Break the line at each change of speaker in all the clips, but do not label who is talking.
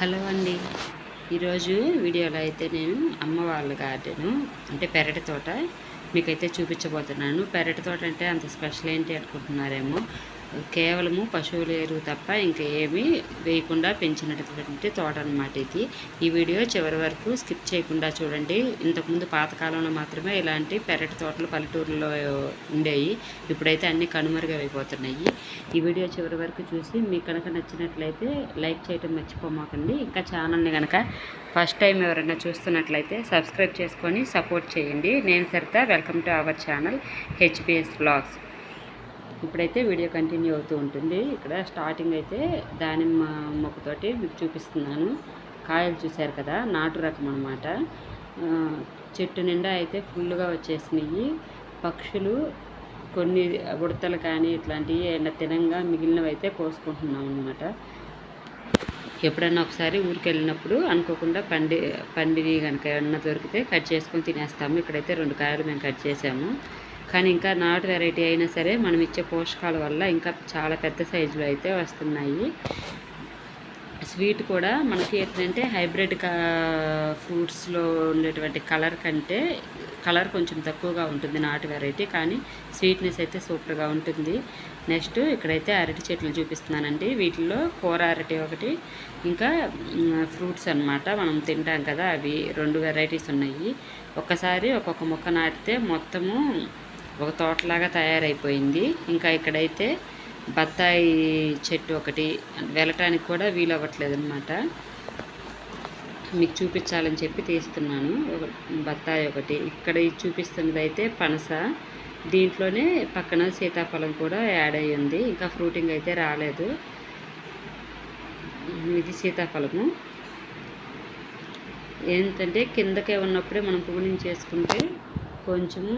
Hello అండి. ఈరోజు వీడియోలో అయితే నేను అమ్మ వాళ్ళ గార్డెను అంటే పెరటి తోట మీకైతే చూపించబోతున్నాను. పెరటి తోట అంటే అంత స్పెషల్ ఏంటి అనుకుంటున్నారేమో. కేవలము పశువుల ఎరువు తప్ప ఇంకా ఏమీ వేయకుండా పెంచినటువంటి తోట అనమాట ఇది. ఈ వీడియో చివరి వరకు స్కిప్ చేయకుండా చూడండి. ఇంతకుముందు పాతకాలంలో మాత్రమే ఇలాంటి పెరటి తోటలు పల్లెటూరులో ఉండేవి. ఇప్పుడైతే అన్నీ కనుమరుగైపోతున్నాయి ఈ వీడియో చివరి వరకు చూసి మీకు కనుక నచ్చినట్లయితే లైక్ చేయడం మర్చిపోమాకండి. ఇంకా ఛానల్ని కనుక ఫస్ట్ టైం ఎవరైనా చూస్తున్నట్లయితే సబ్స్క్రైబ్ చేసుకొని సపోర్ట్ చేయండి. నేను Sarita welcome to our channel H P S blogs. ఇప్పుడైతే వీడియో కంటిన్యూ అవుతూ ఉంటుంది. ఇక్కడ స్టార్టింగ్ అయితే దానిమ్మ మొక్కతోటి మీకు చూపిస్తున్నాను. కాయలు చూశారు కదా నాటు రకం అనమాట చెట్టు నిండా అయితే ఫుల్గా వచ్చేసినాయి. పక్షులు కొన్ని ఉడతలు కానీ ఇట్లాంటివి ఏమైనా తినంగా మిగిలినవి అయితే కోసుకుంటున్నాం అనమాట ఎప్పుడన్నా ఒకసారి ఊరికి వెళ్ళినప్పుడు అనుకోకుండా పండి పండివి కనుక ఏమన్నా దొరికితే కట్ చేసుకొని తినేస్తాము. ఇక్కడైతే రెండు కాయలు మేము కట్ చేసాము. కానీ ఇంకా నాటు వెరైటీ అయినా సరే మనం ఇచ్చే పోషకాల వల్ల ఇంకా చాలా పెద్ద సైజులో అయితే వస్తున్నాయి. స్వీట్ కూడా మనకి ఏంటంటే హైబ్రిడ్ కా ఫ్రూట్స్లో ఉండేటువంటి కలర్ కంటే కలర్ కొంచెం తక్కువగా ఉంటుంది నాటు వెరైటీ కానీ స్వీట్నెస్ అయితే సూపర్గా ఉంటుంది. నెక్స్ట్ ఇక్కడైతే అరటి చెట్లు చూపిస్తున్నానండి. వీటిల్లో కూర అరటి ఒకటి ఇంకా ఫ్రూట్స్ అన్నమాట మనం తింటాం కదా అవి రెండు వెరైటీస్ ఉన్నాయి. ఒక్కసారి ఒక్కొక్క మొక్క నాటితే మొత్తము ఒక తోటలాగా తయారైపోయింది. ఇంకా ఇక్కడైతే బత్తాయి చెట్టు ఒకటి వెళ్ళటానికి కూడా వీలు అవ్వట్లేదు అనమాట మీకు చూపించాలని చెప్పి తీస్తున్నాను. ఒక బత్తాయి ఒకటి. ఇక్కడ చూపిస్తున్నది అయితే పనస. దీంట్లోనే పక్కన సీతాఫలం కూడా యాడ్ అయ్యి ఉంది. ఇంకా ఫ్రూటింగ్ అయితే రాలేదు. ఇది సీతాఫలము. ఏంటంటే కిందకే ఉన్నప్పుడే మనం పువ్వులింగ్ చేసుకుంటే కొంచెము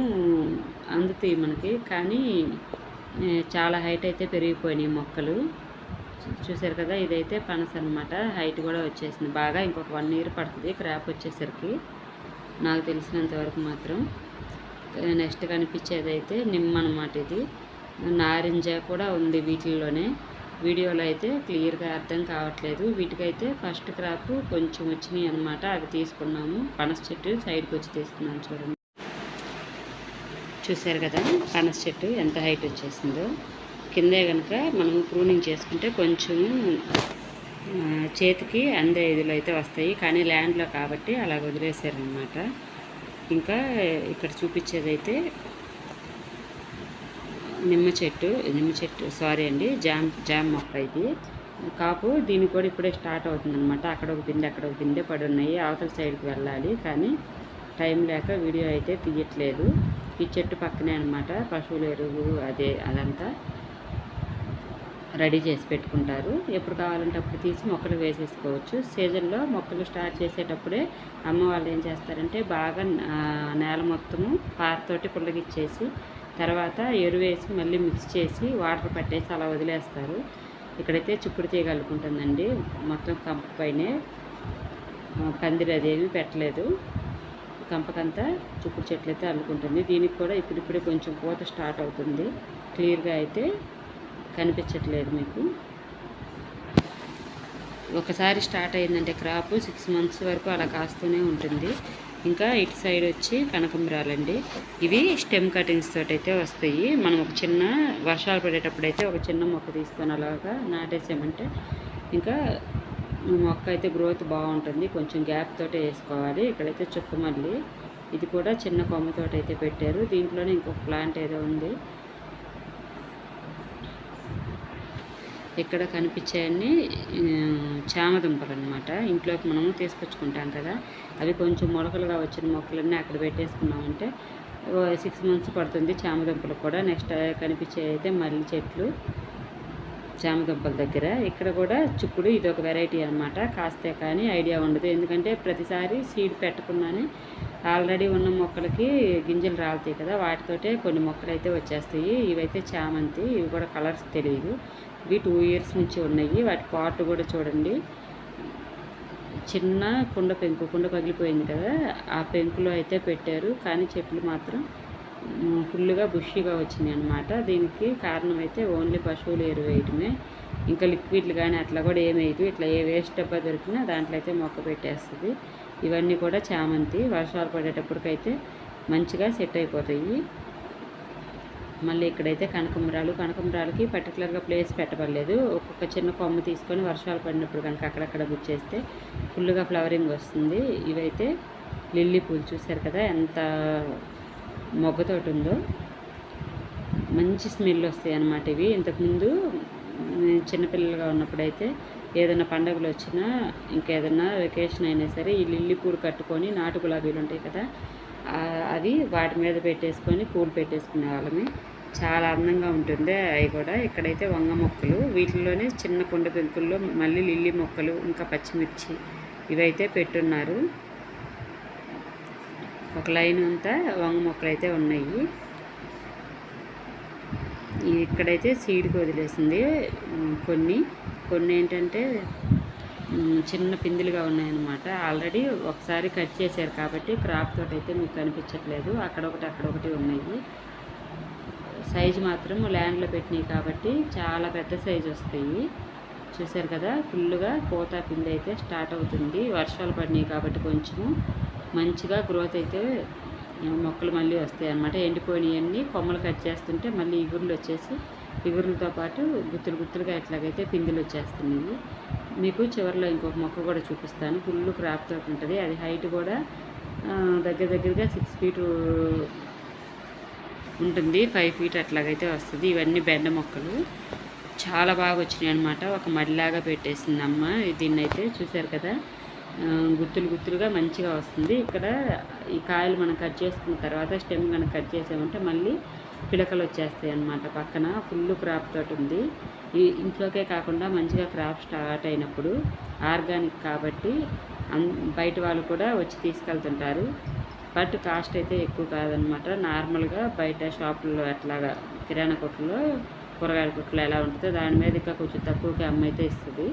అందుతాయి మనకి. కానీ చాలా హైట్ అయితే పెరిగిపోయినాయి మొక్కలు. చూసారు కదా ఇదైతే పనస అనమాట హైట్ కూడా వచ్చేసింది. బాగా ఇంకొక వన్ ఇయర్ పడుతుంది క్రాప్ వచ్చేసరికి. నాకు తెలిసినంత వరకు మాత్రం. నెక్స్ట్ కనిపించేది అయితే నిమ్మ అనమాట ఇది. నారింజ కూడా ఉంది వీటిల్లోనే. వీడియోలో అయితే క్లియర్గా అర్థం కావట్లేదు. వీటికైతే ఫస్ట్ క్రాప్ కొంచెం వచ్చినాయి అనమాట అవి తీసుకున్నాము. పనస చెట్టు సైడ్కి వచ్చి తీస్తున్నాను చూడండి. చూసారు కదా పనస చెట్టు ఎంత హైట్ వచ్చేసిందో. కిందే కనుక మనం ప్రూనింగ్ చేసుకుంటే కొంచెం చేతికి అందే ఇదిలో అయితే వస్తాయి. కానీ ల్యాండ్లో కాబట్టి అలా వదిలేశారనమాట ఇంకా ఇక్కడ చూపించేదైతే నిమ్మ చెట్టు నిమ్మ చెట్టు సారీ అండి జామ్ జామ్ మొక్క ఇది. కాపు దీనికి కూడా ఇప్పుడే స్టార్ట్ అవుతుందనమాట అక్కడ ఒక దిండి అక్కడ ఒక దిండే పడి ఉన్నాయి అవతల సైడ్కి వెళ్ళాలి. కానీ టైం లేక వీడియో అయితే తీయట్లేదు. ఈ చెట్టు పక్కనే అనమాట పశువుల ఎరువు అదే అదంతా రెడీ చేసి పెట్టుకుంటారు. ఎప్పుడు కావాలంటే అప్పుడు తీసి మొక్కలు వేసేసుకోవచ్చు. సీజన్లో మొక్కలు స్టార్ట్ చేసేటప్పుడే అమ్మ వాళ్ళు ఏం చేస్తారంటే బాగా నేల మొత్తము పారతోటి పుల్లగిచ్చేసి తర్వాత ఎరువేసి మళ్ళీ మిక్స్ చేసి వాటర్ పట్టేసి అలా వదిలేస్తారు. ఇక్కడైతే చిక్కుడు తీయగలుగుంటుందండి మొత్తం కంపు పైనే పందిరి అదేమి పెట్టలేదు. కంపకంతా చుక్కుడు చెట్లు అయితే అల్లుకుంటుంది. దీనికి కూడా ఇప్పుడిప్పుడే కొంచెం పూత స్టార్ట్ అవుతుంది. క్లియర్గా అయితే కనిపించట్లేదు మీకు. ఒకసారి స్టార్ట్ అయిందంటే క్రాప్ సిక్స్ మంత్స్ వరకు అలా కాస్తూనే ఉంటుంది. ఇంకా ఇటు సైడ్ వచ్చి కనకంబరాలండి. ఇవి స్టెమ్ కటింగ్స్ తోటి అయితే వస్తాయి. మనం ఒక చిన్న వర్షాలు పడేటప్పుడు అయితే ఒక చిన్న మొక్క తీసుకొని అలాగా నాటేసామంటే ఇంకా మొక్క అయితే గ్రోత్ బాగుంటుంది. కొంచెం గ్యాప్ తోటే వేసుకోవాలి. ఇక్కడైతే చుక్కమల్లి ఇది కూడా చిన్న కొమ్మతోటి అయితే పెట్టారు. దీంట్లోనే ఇంకొక ప్లాంట్ ఏదో ఉంది. ఇక్కడ కనిపించేవన్నీ చామదుంపలు అనమాట ఇంట్లోకి మనము తీసుకొచ్చుకుంటాం కదా. అవి కొంచెం మొలకలుగా వచ్చిన మొక్కలన్నీ అక్కడ పెట్టేసుకున్నామంటే సిక్స్ మంత్స్ పడుతుంది చామదుంపలు కూడా. నెక్స్ట్ కనిపించే అయితే మల్లి చెట్లు. చామదుంపల దగ్గర. ఇక్కడ కూడా చిక్కుడు ఇది ఒక వెరైటీ అనమాట కాస్తే కానీ ఐడియా ఉండదు. ఎందుకంటే ప్రతిసారి సీడ్ పెట్టకుండానే ఆల్రెడీ ఉన్న మొక్కలకి గింజలు రాలుతాయి కదా. వాటితోటే కొన్ని మొక్కలు అయితే వచ్చేస్తాయి. ఇవైతే చామంతి. ఇవి కూడా కలర్స్ తెలియదు ఇవి టూ ఇయర్స్ నుంచి ఉన్నాయి. వాటి పాటు కూడా చూడండి. చిన్న కుండ పెంకు. కుండ పగిలిపోయింది కదా. ఆ పెంకులో అయితే పెట్టారు. కానీ చెట్లు మాత్రం ఫుల్గా బుషీగా వచ్చినాయి అనమాట దీనికి కారణం అయితే ఓన్లీ పశువులు ఎరువేయటమే. ఇంకా లిక్విడ్లు కానీ అట్లా కూడా ఏమేయదు ఇట్లా ఏ వేస్ట్ డబ్బా దొరికినా దాంట్లో అయితే మొక్క పెట్టేస్తుంది. ఇవన్నీ కూడా చామంతి వర్షాలు పడేటప్పటికైతే మంచిగా సెట్ అయిపోతాయి. మళ్ళీ ఇక్కడైతే కనకంబరాలు కనకంబరాలకి పర్టికులర్గా ప్లేస్ పెట్టబడలేదు. ఒక్కొక్క చిన్న కొమ్మ తీసుకొని వర్షాలు పడినప్పుడు కనుక అక్కడక్కడ గుచ్చేస్తే ఫుల్గా ఫ్లవరింగ్ వస్తుంది. ఇవైతే లిల్లీ పూలు చూశారు కదా ఎంత మొగ్గతోటి ఉందో మంచి స్మెల్ వస్తాయి అన్నమాట ఇవి. ఇంతకుముందు నేను చిన్నపిల్లలుగా ఉన్నప్పుడైతే ఏదైనా పండుగలు వచ్చినా ఇంకేదైనా వెకేషన్ అయినా సరే ఈ లిల్లీ పూలు కట్టుకొని నాటు గులాబీలు ఉంటాయి కదా అవి వాటి మీద పెట్టేసుకొని పూలు పెట్టేసుకునే వాళ్ళమే. చాలా అందంగా ఉంటుంది అవి కూడా. ఇక్కడైతే వంగ మొక్కలు వీటిల్లోనే చిన్న కుండ పెంకుల్లో మళ్ళీ లిల్లీ మొక్కలు ఇంకా పచ్చిమిర్చి ఇవైతే పెట్టున్నారు. ఒక లైన్ అంతా వంగ మొక్కలు అయితే ఉన్నాయి ఇక్కడైతే సీడ్కి వదిలేసింది. కొన్ని. కొన్ని ఏంటంటే చిన్న పిందులుగా ఉన్నాయన్నమాట. ఆల్రెడీ ఒకసారి కట్ చేశారు కాబట్టి క్రాప్ తోట అయితే మీకు కనిపించట్లేదు. అక్కడొకటి అక్కడొకటి ఉన్నాయి. సైజు మాత్రం ల్యాండ్లో పెట్టినాయి కాబట్టి చాలా పెద్ద సైజు వస్తాయి. చూశారు కదా ఫుల్గా పూత పిండి అయితే స్టార్ట్ అవుతుంది. వర్షాలు పడినాయి కాబట్టి కొంచెము మంచిగా గ్రోత్ అయితే మొక్కలు మళ్ళీ వస్తాయి అన్నమాట ఎండిపోయినవన్నీ కొమ్మలు కట్ చేస్తుంటే మళ్ళీ ఇగుర్లు వచ్చేసి ఇగుర్లతో పాటు గుత్తులు గుత్తులుగా ఎట్లాగైతే పిందులు వచ్చేస్తున్నాయి. మీకు చివరిలో ఇంకొక మొక్క కూడా చూపిస్తాను. ఫుల్ క్రాప్ తోటి ఉంటుంది. అది హైట్ కూడా దగ్గర దగ్గరగా సిక్స్ ఫీటు ఉంటుంది. ఫైవ్ ఫీట్ అట్లాగైతే వస్తుంది. ఇవన్నీ బెండ మొక్కలు. చాలా బాగా వచ్చినాయి అనమాట ఒక మడిలాగా పెట్టేసింది అమ్మ దీన్ని అయితే చూసారు కదా? గుత్తులు గుత్తులుగా మంచిగా వస్తుంది. ఇక్కడ ఈ కాయలు మనం కట్ చేసుకున్న తర్వాత స్టెమ్ కనుక కట్ చేసామంటే మళ్ళీ పిలకలు వచ్చేస్తాయి అన్నమాట పక్కన. ఫుల్ క్రాప్ తోటి ఉంది. ఈ ఇంట్లోకే కాకుండా మంచిగా క్రాప్ స్టార్ట్ అయినప్పుడు ఆర్గానిక్ కాబట్టి బయట వాళ్ళు కూడా వచ్చి తీసుకెళ్తుంటారు. బట్ కాస్ట్ అయితే ఎక్కువ కాదనమాట నార్మల్గా బయట షాపుల్లో అట్లాగా కిరాణా కొట్టులో కూరగాయల కొట్టులో ఎలా ఉంటుందో దాని మీద ఇంకా కొంచెం తక్కువకి అయితే ఇస్తుంది.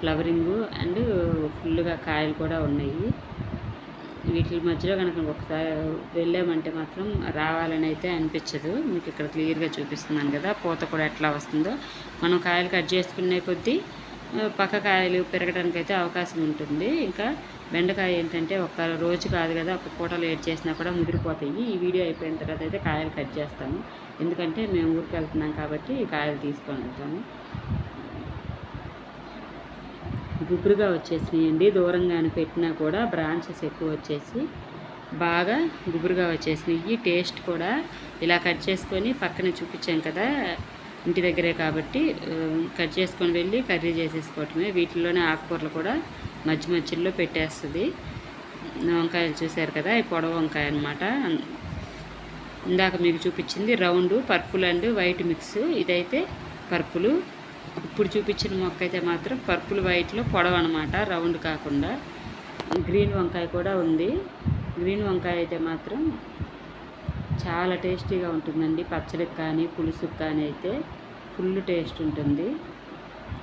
ఫ్లవరింగ్ అండ్ ఫుల్గా కాయలు కూడా ఉన్నాయి. వీటి మధ్యలో కనుక ఒకసారి వెళ్ళామంటే మాత్రం రావాలని అయితే అనిపించదు. మీకు ఇక్కడ క్లియర్గా చూపిస్తున్నాను కదా పూత కూడా ఎట్లా వస్తుందో. మనం కాయలు కట్ చేసుకునే కొద్దీ పక్క కాయలు పెరగడానికి అయితే అవకాశం ఉంటుంది. ఇంకా బెండకాయ ఏంటంటే ఒక రోజు కాదు కదా ఒక పూట లేట్ చేసినా కూడా ముదిరిపోతాయి. ఈ వీడియో అయిపోయిన తర్వాత అయితే కాయలు కట్ చేస్తాము. ఎందుకంటే మేము ఊరికి వెళ్తున్నాం కాబట్టి కాయలు తీసుకొని వెళ్తాము. గుబురుగా వచ్చేసినాయండి. దూరంగానే పెట్టినా కూడా బ్రాంచెస్ ఎక్కువ వచ్చేసి బాగా గుబురుగా వచ్చేసినాయి. టేస్ట్ కూడా ఇలా కట్ చేసుకొని పక్కన చూపించాం కదా ఇంటి దగ్గరే కాబట్టి కట్ చేసుకొని వెళ్ళి కర్రీ చేసేసుకోవటమే. వీటిల్లోనే ఆకుకూరలు కూడా మధ్య మధ్యలో పెట్టేస్తుంది. వంకాయలు చూశారు కదా ఈ పొడవ వంకాయ అనమాట ఇందాక మీకు చూపించింది round purple and white mix. ఇదైతే పర్పులు ఇప్పుడు చూపించిన మొక్క అయితే మాత్రం పర్పుల్ వైట్లో పొడవు అనమాట రౌండ్ కాకుండా. గ్రీన్ వంకాయ కూడా ఉంది. గ్రీన్ వంకాయ అయితే మాత్రం చాలా టేస్టీగా ఉంటుందండి. పచ్చడికి కానీ పులుసుకి కానీ అయితే ఫుల్ టేస్ట్ ఉంటుంది.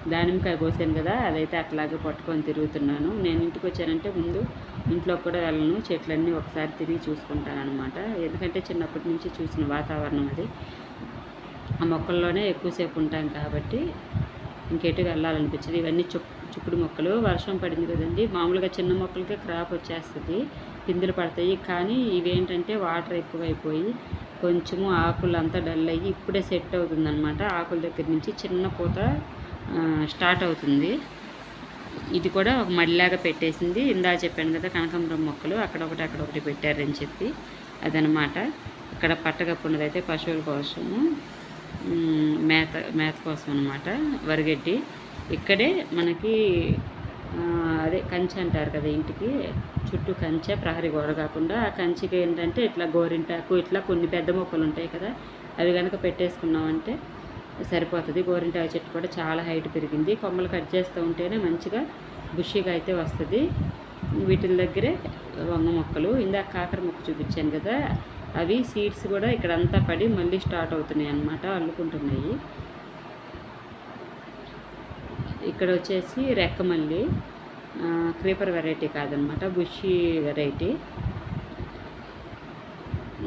దానిమ్మకాయ కోసాను కదా అదైతే అట్లాగే పట్టుకొని తిరుగుతున్నాను. నేను ఇంటికి వచ్చానంటే ముందు ఇంట్లో కూడా వెళ్ళను. చెట్లన్నీ ఒకసారి తిరిగి చూసుకుంటాను అనమాట ఎందుకంటే చిన్నప్పటి నుంచి చూసిన వాతావరణం అది. ఆ మొక్కల్లోనే ఎక్కువసేపు ఉంటాం కాబట్టి ఇంకెటు వెళ్ళాలనిపించదు. ఇవన్నీ చుక్ చుక్కుడు మొక్కలు. వర్షం పడింది కదండి. మామూలుగా చిన్న మొక్కలకే క్రాప్ వచ్చేస్తుంది. పిందులు పడతాయి. కానీ ఇవేంటంటే వాటర్ ఎక్కువైపోయి కొంచెము ఆకులు అంతా డల్ అయ్యి ఇప్పుడే సెట్ అవుతుంది అనమాట ఆకుల దగ్గర నుంచి చిన్న పూత స్టార్ట్ అవుతుంది. ఇది కూడా ఒక మడిలాగా పెట్టేసింది. ఇందా చెప్పాను కదా కనకాంబరం మొక్కలు. అక్కడొకటి అక్కడొకటి పెట్టారని చెప్పి అదనమాట ఇక్కడ పట్టగప్పున్నది అయితే పశువుల కోసము. మేత మేత కోసం అనమాట వరిగడ్డి. ఇక్కడే మనకి అదే కంచె అంటారు కదా ఇంటికి చుట్టూ కంచె ప్రహరీ గోడ కాకుండా ఆ కంచెకి ఏంటంటే ఇట్లా గోరింటాకు ఇట్లా కొన్ని పెద్ద మొక్కలు ఉంటాయి కదా అవి కనుక పెట్టేసుకున్నామంటే సరిపోతుంది. గోరింటాకు చెట్టు కూడా చాలా హైట్ పెరిగింది. కొమ్మలు కట్ చేస్తూ ఉంటేనే మంచిగా బుషిగా అయితే వస్తుంది. వీటి దగ్గరే వంగ మొక్కలు. ఇందాక కాకర మొక్క చూపించాను కదా అవి సీడ్స్ కూడా ఇక్కడ అంతా పడి మళ్ళీ స్టార్ట్ అవుతున్నాయి అన్నమాట అల్లుకుంటున్నాయి. ఇక్కడ వచ్చేసి రెక్కమల్లి క్రీపర్ వెరైటీ కాదనమాట బుషి వెరైటీ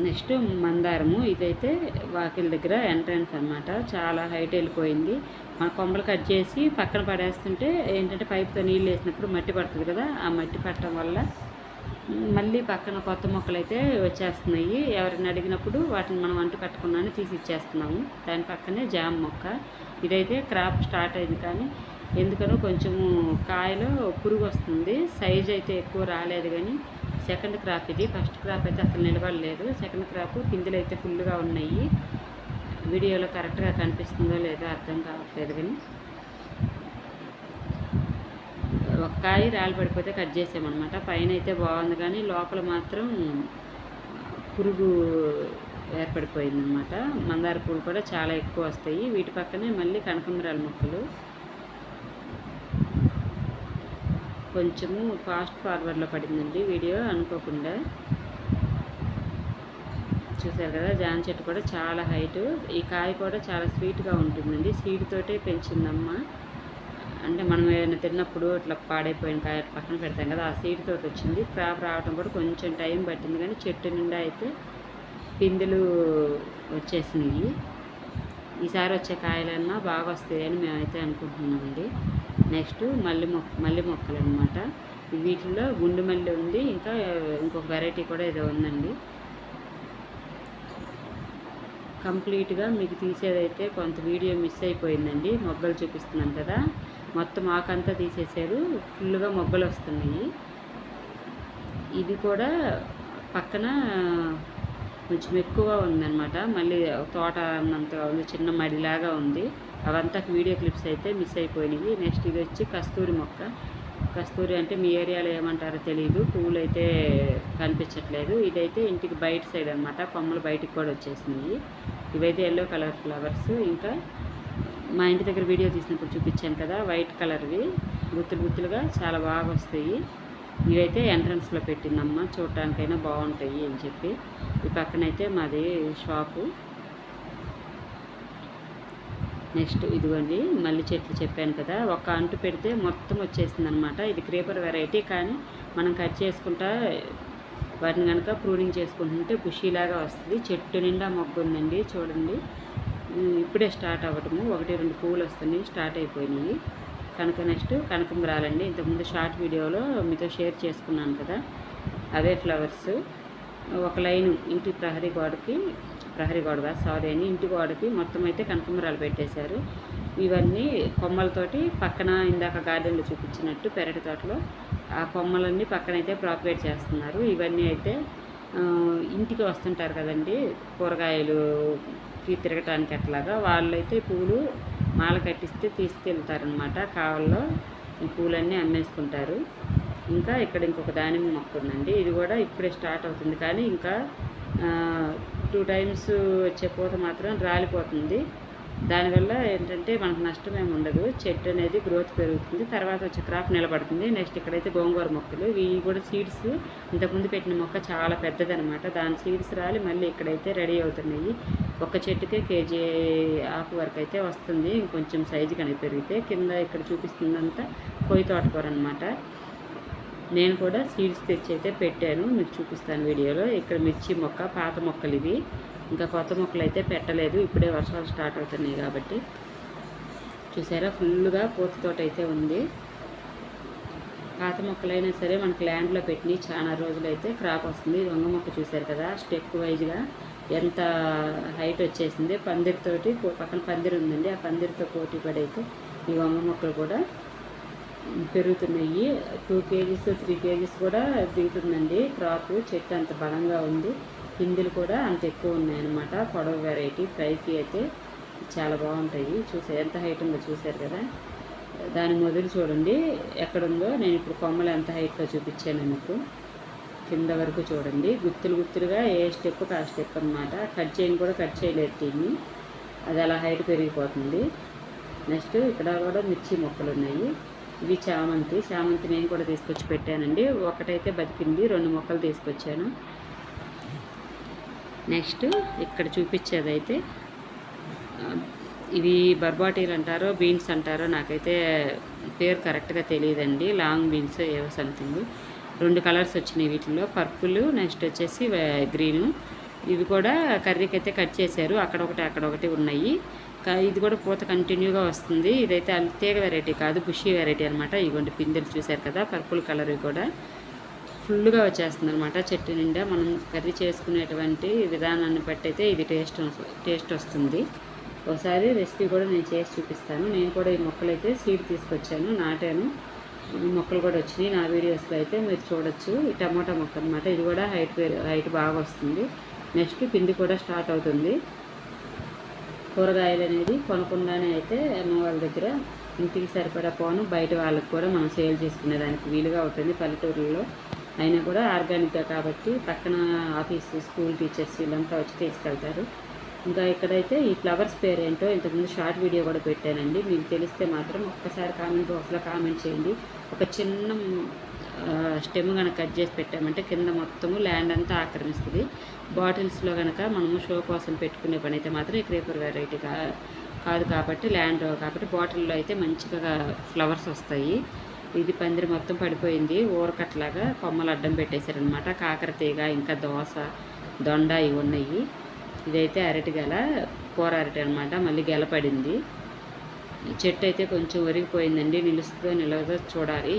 నెక్స్ట్ మందారము ఇదైతే వాకిల దగ్గర ఎంట్రన్స్ అనమాట చాలా హైట్ వెళ్ళిపోయింది. మన కొమ్మలు కట్ చేసి పక్కన పడేస్తుంటే ఏంటంటే పైప్తో నీళ్ళు వేసినప్పుడు మట్టి పడుతుంది కదా ఆ మట్టి పట్టడం వల్ల మళ్ళీ పక్కన కొత్త మొక్కలు అయితే వచ్చేస్తున్నాయి. ఎవరిని అడిగినప్పుడు వాటిని మనం అంటు కట్టుకున్నాను తీసి ఇచ్చేస్తున్నాము. దాని పక్కనే జామ మొక్క. ఇదైతే క్రాప్ స్టార్ట్ అయింది కానీ ఎందుకనో కొంచెము కాయలో పురుగు వస్తుంది. సైజ్ అయితే ఎక్కువ రాలేదు కానీ సెకండ్ క్రాప్ ఇది. ఫస్ట్ క్రాప్ అయితే అసలు నిలబడలేదు. సెకండ్ క్రాప్ పిందులు అయితే ఫుల్గా ఉన్నాయి. వీడియోలో కరెక్ట్గా కనిపిస్తుందో లేదో అర్థం కావట్లేదు కానీ ఒక కాయ రాలి పడిపోతే కట్ చేసామన్నమాట. పైన అయితే బాగుంది కానీ లోపల మాత్రం పురుగు ఏర్పడిపోయిందన్నమాట. మందార పూలు కూడా చాలా ఎక్కువ వస్తాయి. వీటి పక్కనే మళ్ళీ కనకంబరాల మొక్కలు. కొంచెము ఫాస్ట్ ఫార్వర్డ్లో పడిందండి వీడియో అనుకోకుండా. చూసారు కదా జాన్ చెట్టు కూడా చాలా హైటు. ఈ కాయ కూడా చాలా స్వీట్గా ఉంటుందండి. సీడ్ తోటే పెంచిందమ్మ. అంటే మనం ఏదైనా తిన్నప్పుడు ఇట్లా పాడైపోయిన కాయ పక్కన పెడతాం కదా ఆ సీడ్ తోటి వచ్చింది. క్రాప్ రావడం కూడా కొంచెం టైం పట్టింది కానీ చెట్టు నిండా అయితే పిందెలు వచ్చేసినాయి. ఈసారి వచ్చే కాయలన్నా బాగా వస్తాయని మేమైతే అనుకుంటున్నామండి. నెక్స్ట్ మల్లి మొక్క మల్లి మొక్కలు అనమాట వీటిలో గుండు మల్లి ఉంది ఇంకా ఇంకొక వెరైటీ కూడా ఏదో ఉందండి. కంప్లీట్గా మీకు తీసేదైతే కొంత వీడియో మిస్ అయిపోయిందండి. మొగ్గలు చూపిస్తున్నాను కదా. మొత్తం ఆకంతా తీసేసారు ఫుల్గా మొగ్గలు వస్తున్నాయి ఇది కూడా పక్కన కొంచెం ఎక్కువ ఉందన్నమాట. మళ్ళీ తోట అన్నంత ఉంది చిన్న మడిలాగా ఉంది. అవంతా వీడియో క్లిప్స్ అయితే మిస్ అయిపోయినాయి నెక్స్ట్ ఇది వచ్చి కస్తూరి మొక్క. కస్తూరి అంటే మీ ఏరియాలో ఏమంటారో తెలియదు పువ్వులు అయితే కనిపించట్లేదు. ఇదైతే ఇంటికి బయట సైడ్ అనమాట కొమ్మలు బయటికి కూడా వచ్చేసినాయి. ఇవైతే ఎల్లో కలర్ ఫ్లవర్స్. ఇంకా మా ఇంటి దగ్గర వీడియో తీసినప్పుడు చూపించాను కదా వైట్ కలర్వి. గుత్తులు గుత్తులుగా చాలా బాగా వస్తాయి. ఇవైతే ఎంట్రన్స్లో పెట్టిందమ్మ చూడటానికైనా బాగుంటాయి అని చెప్పి. ఈ పక్కనైతే మాది షాపు. నెక్స్ట్ ఇదిగోండి మల్లి చెట్లు చెప్పాను కదా ఒక అంటు పెడితే మొత్తం వచ్చేసింది అనమాట ఇది క్రేపర్ వెరైటీ కానీ మనం కట్ చేసుకుంటా వాటిని కనుక ప్రూనింగ్ చేసుకుంటుంటే బుషీలాగా వస్తుంది. చెట్టు నిండా మొగ్గు ఉందండి చూడండి. ఇప్పుడే స్టార్ట్ అవ్వటము. ఒకటి రెండు పువ్వులు వస్తున్నాయి స్టార్ట్ అయిపోయినాయి. కనుక నెక్స్ట్ కనకంబరాలండి. ఇంతకుముందు షార్ట్ వీడియోలో మీతో షేర్ చేసుకున్నాను కదా. అవే ఫ్లవర్స్. ఒక లైను ఇంటి ప్రహరీ గోడకి ప్రహరీ గోడగా సారీ అని ఇంటి గోడకి మొత్తం అయితే కనకంబరాలు పెట్టేశారు. ఇవన్నీ కొమ్మలతోటి పక్కన ఇందాక గార్డెన్లో చూపించినట్టు పెరటి తోటలో ఆ కొమ్మలన్నీ పక్కనైతే ప్రాపరేట్ చేస్తున్నారు. ఇవన్నీ అయితే ఇంటికి వస్తుంటారు కదండి. కూరగాయలు తిరగటానికి అట్లాగా వాళ్ళైతే పూలు మాల కట్టిస్తే తీసుకెళ్తారనమాట కావల్లో. ఈ పూలన్నీ అమ్మేసుకుంటారు. ఇంకా ఇక్కడ ఇంకొక దానిమ్మ మొక్క ఉందండి. ఇది కూడా ఇప్పుడే స్టార్ట్ అవుతుంది. కానీ ఇంకా టూ టైమ్స్ వచ్చే పూత మాత్రం రాలిపోతుంది. దానివల్ల ఏంటంటే మనకు నష్టం ఏమి ఉండదు. చెట్టు అనేది గ్రోత్ పెరుగుతుంది. తర్వాత వచ్చే క్రాప్ నిలబడుతుంది. నెక్స్ట్ ఇక్కడైతే గోంగూర మొక్కలు. ఇవి కూడా సీడ్స్. ఇంతకుముందు పెట్టిన మొక్క చాలా పెద్దదనమాట దాని సీడ్స్ రాలి మళ్ళీ ఇక్కడైతే రెడీ అవుతున్నాయి. ఒక చెట్టుకే కేజీ ఆకు వరకు అయితే వస్తుంది. ఇంకొంచెం సైజు కనుక పెరిగితే కింద ఇక్కడ చూపిస్తుందంతా కొయ్యి తోటకూర అనమాట నేను కూడా సీడ్స్ తెచ్చి అయితే పెట్టాను. మీకు చూపిస్తాను వీడియోలో. ఇక్కడ మిర్చి మొక్క పాత మొక్కలు ఇవి. ఇంకా కొత్త మొక్కలు అయితే పెట్టలేదు. ఇప్పుడే వర్షాలు స్టార్ట్ అవుతున్నాయి కాబట్టి. చూసారా? ఫుల్గా పూత తోట అయితే ఉంది. పాత మొక్కలైనా సరే మనకి ల్యాండ్లో పెట్టి చాలా రోజులు అయితే క్రాప్ వస్తుంది. వంగ మొక్క చూశారు కదా? స్టెప్ వైజ్గా. ఎంత హైట్ వచ్చేసింది? పందిరితోటి పక్కన పందిరి ఉందండి. ఆ పందిరితో పోటీ పడైతే ఈ వంగ మొక్కలు కూడా పెరుగుతున్నాయి. టూ కేజీస్ త్రీ కేజీస్ కూడా దిగుతుందండి. క్రాప్ చెట్టు అంత బలంగా ఉంది. పిందులు కూడా అంత ఎక్కువ ఉన్నాయన్నమాట. పొడవ వెరైటీ ఫ్రైకి అయితే చాలా బాగుంటాయి. చూసే ఎంత హైట్ ఉందో చూసారు కదా? దాని మొదలు చూడండి. ఎక్కడుందో? నేను ఇప్పుడు కొమ్మలు ఎంత హైట్లో చూపించాను మీకు. కింద వరకు చూడండి. గుత్తులు గుత్తులుగా ఏ స్టెప్ ఆ స్టెప్ అనమాట కట్ చేయని కూడా కట్ చేయలేదు దీన్ని. అది అలా హైట్ పెరిగిపోతుంది. నెక్స్ట్ ఇక్కడ కూడా మిర్చి మొక్కలు ఉన్నాయి. ఇవి చామంతి. చామంతి నేను కూడా తీసుకొచ్చి పెట్టానండి. ఒకటైతే బతికింది. రెండు మొక్కలు తీసుకొచ్చాను. నెక్స్ట్ ఇక్కడ చూపించేదైతే ఇవి బర్బాటీలు అంటారో బీన్స్ అంటారో నాకైతే పేరు కరెక్ట్గా తెలియదండి. లాంగ్ బీన్స్ ఏవో సంథింగ్. రెండు కలర్స్ వచ్చినాయి వీటిలో. పర్పుల్ నెక్స్ట్ వచ్చేసి గ్రీను. ఇవి కూడా కర్రీకి అయితే కట్ చేశారు. అక్కడ ఒకటి అక్కడ ఒకటి ఉన్నాయి ఇది కూడా పూత కంటిన్యూగా వస్తుంది. ఇదైతే తీగ వెరైటీ కాదు బుషి వెరైటీ అనమాట ఇగోండి పిందెలు చూశారు కదా పర్పుల్ కలర్ కూడా. ఫుల్గా వచ్చేస్తుంది అనమాట చెట్టు నిండా మనం కర్రీ చేసుకునేటువంటి విధానాన్ని బట్టి అయితే ఇది టేస్ట్ టేస్ట్ వస్తుంది. ఒకసారి రెసిపీ కూడా నేను చేసి చూపిస్తాను. నేను కూడా ఈ మొక్కలు అయితే సీడ్ తీసుకొచ్చాను నాటాను. మొక్కలు కూడా వచ్చినాయి. నా వీడియోస్లో అయితే మీరు చూడొచ్చు. టమాటా మొక్క అనమాట ఇది కూడా హైట్ హైట్ బాగా వస్తుంది. నెక్స్ట్ పిండి కూడా స్టార్ట్ అవుతుంది. కూరగాయలు అనేది కొనకుండానే అయితే అమ్మ వాళ్ళ దగ్గర ఇంటికి సరిపడా పోను. బయట వాళ్ళకి కూడా మనం సేల్ చేసుకునే దానికి వీలుగా ఉంటుంది పల్లెటూరులో అయినా కూడా ఆర్గానిక్గా కాబట్టి పక్కన ఆఫీసు స్కూల్ టీచర్స్ వీళ్ళంతా వచ్చి తీసుకెళ్తారు. ఇంకా ఇక్కడైతే ఈ ఫ్లవర్స్ పేరేంటో ఇంతకుముందు షార్ట్ వీడియో కూడా పెట్టానండి. మీకు తెలిస్తే మాత్రం ఒక్కసారి కామెంట్ బాక్స్లో కామెంట్ చేయండి. ఒక చిన్న స్టెమ్ కనుక కట్ చేసి పెట్టామంటే కింద మొత్తము ల్యాండ్ అంతా ఆక్రమిస్తుంది. బాటిల్స్లో కనుక మనము షో కోసం పెట్టుకునే పని అయితే మాత్రం ఈ క్రేపర్ వెరైటీ కా కాదు కాబట్టి ల్యాండ్ కాబట్టి బాటిల్లో అయితే మంచిగా ఫ్లవర్స్ వస్తాయి. ఇది పందిరి మొత్తం పడిపోయింది. ఊరకట్లాగా కొమ్మలు అడ్డం పెట్టేశారనమాట కాకర తీగ ఇంకా దోస దొండ ఇవి ఉన్నాయి. ఇదైతే అరటి గెల కూర అరటి అనమాట మళ్ళీ గెల పడింది. చెట్టు అయితే కొంచెం ఒరిగిపోయిందండి నిలుస్తుందో నిలవదో చూడాలి.